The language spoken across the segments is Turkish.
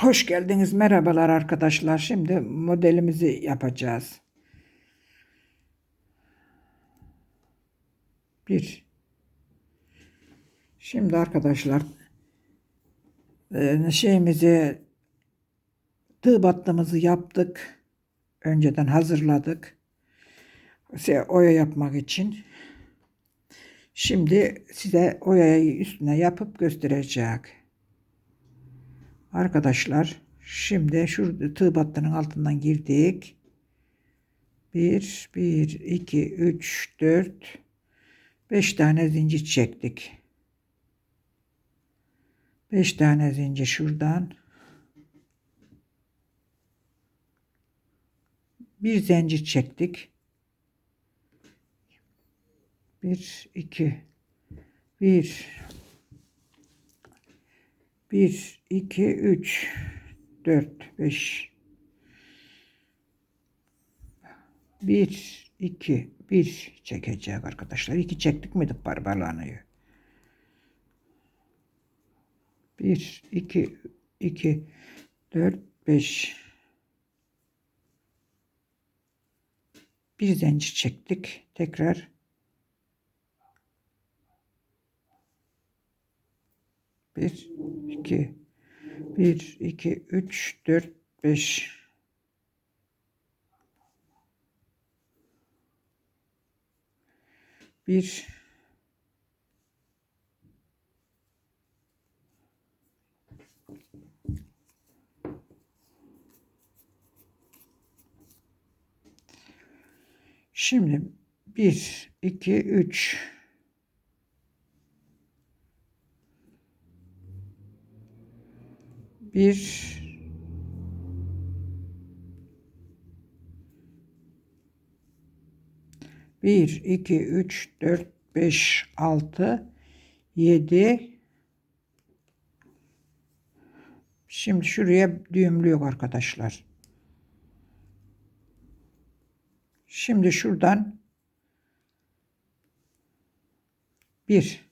Hoş geldiniz. Merhabalar arkadaşlar. Şimdi modelimizi yapacağız. Bir. Şimdi arkadaşlar e, şeyimizi tığ battığımızı yaptık. Önceden hazırladık. Oya yapmak için. Şimdi size oyayı üstüne yapıp göstereceğim. Arkadaşlar şimdi şu tığ battının altından girdik. 1, 1, 2, 3, 4, 5 tane zincir çektik. 5 tane zincir şuradan. Bir zincir çektik. 1, 2, 1, 1, 2, 3, 4, 5. 1, 2, 1 çekecek arkadaşlar. 2 çektik miydi barbarlanıyor. 1, 2, 2, 4, 5. Bir zincir çektik. Tekrar Bir, iki, bir, iki, üç, dört, beş. Bir, Şimdi bir, iki, üç. Bir bir, iki, üç, dört, beş, altı, yedi. Şimdi şuraya düğümlüyor arkadaşlar. Şimdi şuradan bir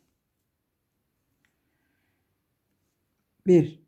bir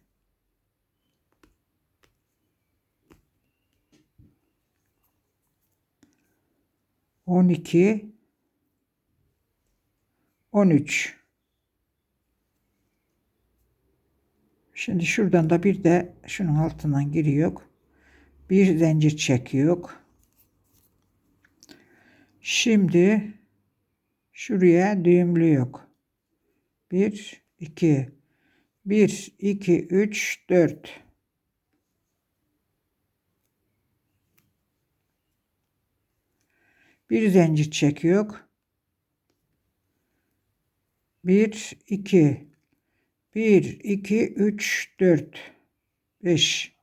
12 13 Şimdi şuradan da bir de şunun altından giriyor. Bir zincir çekiyor. Şimdi şuraya düğümlüyor. 1 2 1 2 3 4 Bir zincir çekiyor. 1 2 1 2 3 4 5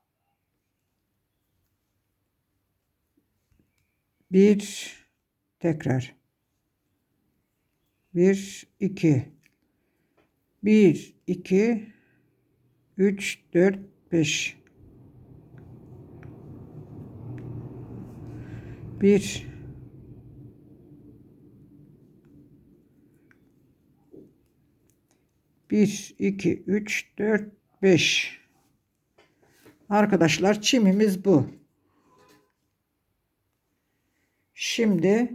1 tekrar. 1 2 1 2 3 4 5 1 1, 2, 3, 4, 5. Arkadaşlar çimimiz bu. Şimdi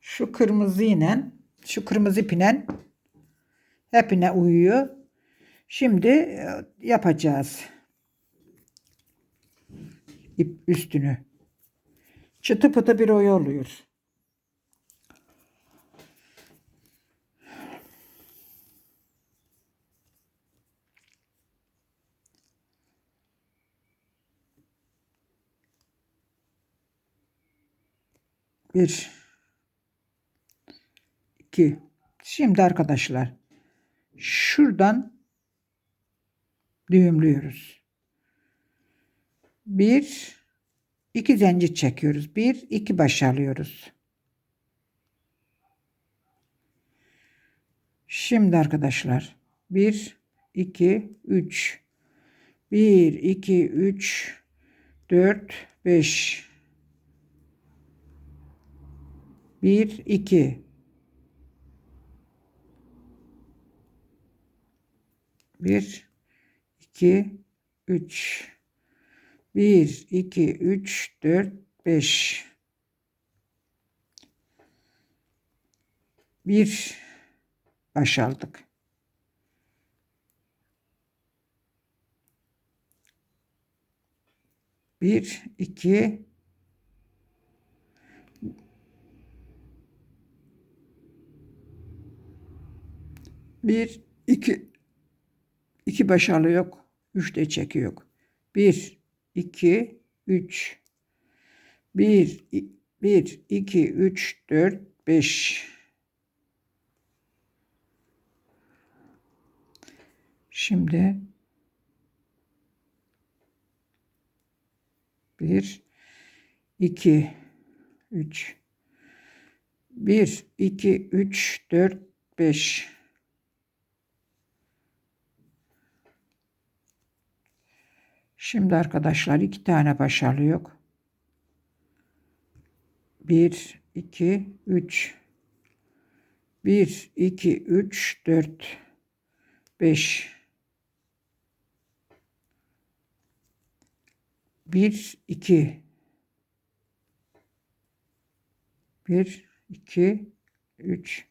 şu kırmızı ile şu kırmızı ipinen hepine uyuyor. Şimdi e, yapacağız. İp üstünü. Çıtı pıtı bir oy oluyor. Bir, 2. Şimdi arkadaşlar şuradan düğümlüyoruz. 1 2 zincir çekiyoruz. 1 2 baş alıyoruz. Şimdi arkadaşlar 1 2 3 1 2 3 4 5 1 2 1 2 3 1 2 3 4 5 1 baş aldık. Bir, iki, bir, iki, iki başarılı yok. Üç de çeki yok. Bir, iki, üç. Bir, i- bir, iki, üç, dört, beş. Şimdi bir, iki, üç. Bir, iki, üç, dört, beş. Şimdi arkadaşlar iki tane başarılı yok. Bir, iki, üç. Bir, iki, üç, dört, beş. Bir, iki. Bir, iki, üç.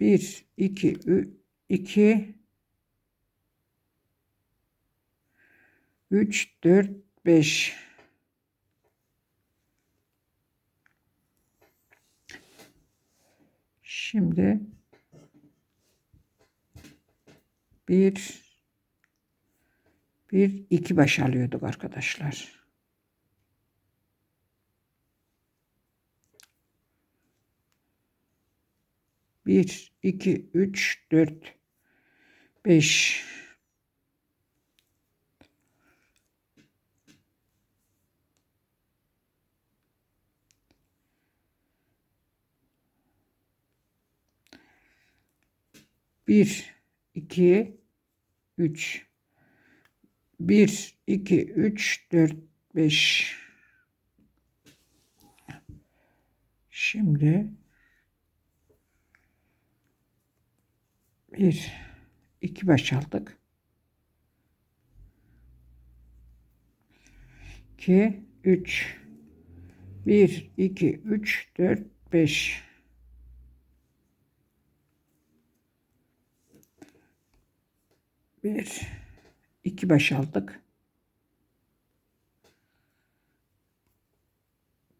Bir, iki, ü, iki. Üç, dört, beş. Şimdi bir, bir, iki baş alıyorduk arkadaşlar. Bir, iki, üç, dört, beş. Bir, iki, üç. Bir, iki, üç, dört, beş. Şimdi bir, iki baş aldık. İki, üç. Bir, iki, üç, dört, beş. Bir, iki baş aldık.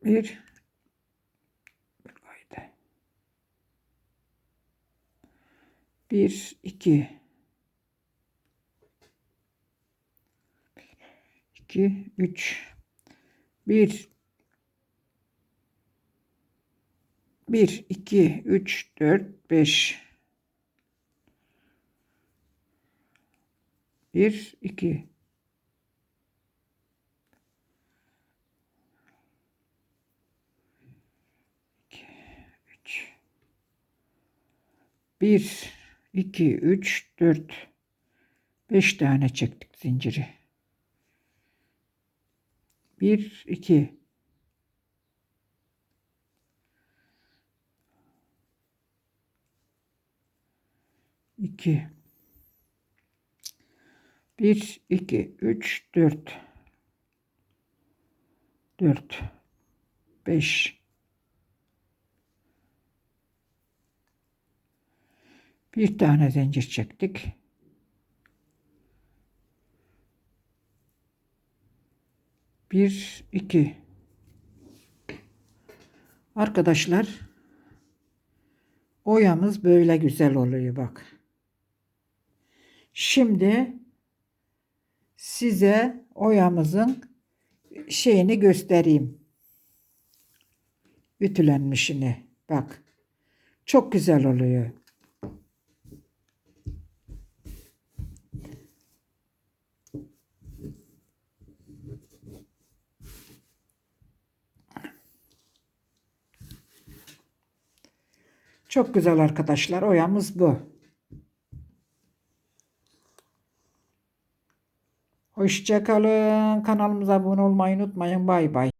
Bir, haydi. Bir, iki. İki, üç. Bir, bir, iki, üç, dört, beş. Bir, iki. İki, üç. Bir, iki, üç, dört. Beş tane çektik zinciri. Bir, iki. İki. Bir, iki, üç, dört. Dört. Beş. Bir tane zincir çektik. Bir, iki. Arkadaşlar oyamız böyle güzel oluyor bak. Şimdi size oyamızın şeyini göstereyim. Ütülenmişini. Bak. Çok güzel oluyor. Çok güzel arkadaşlar. Oyamız bu. Hoşçakalın. Kanalımıza abone olmayı unutmayın. Bay bay.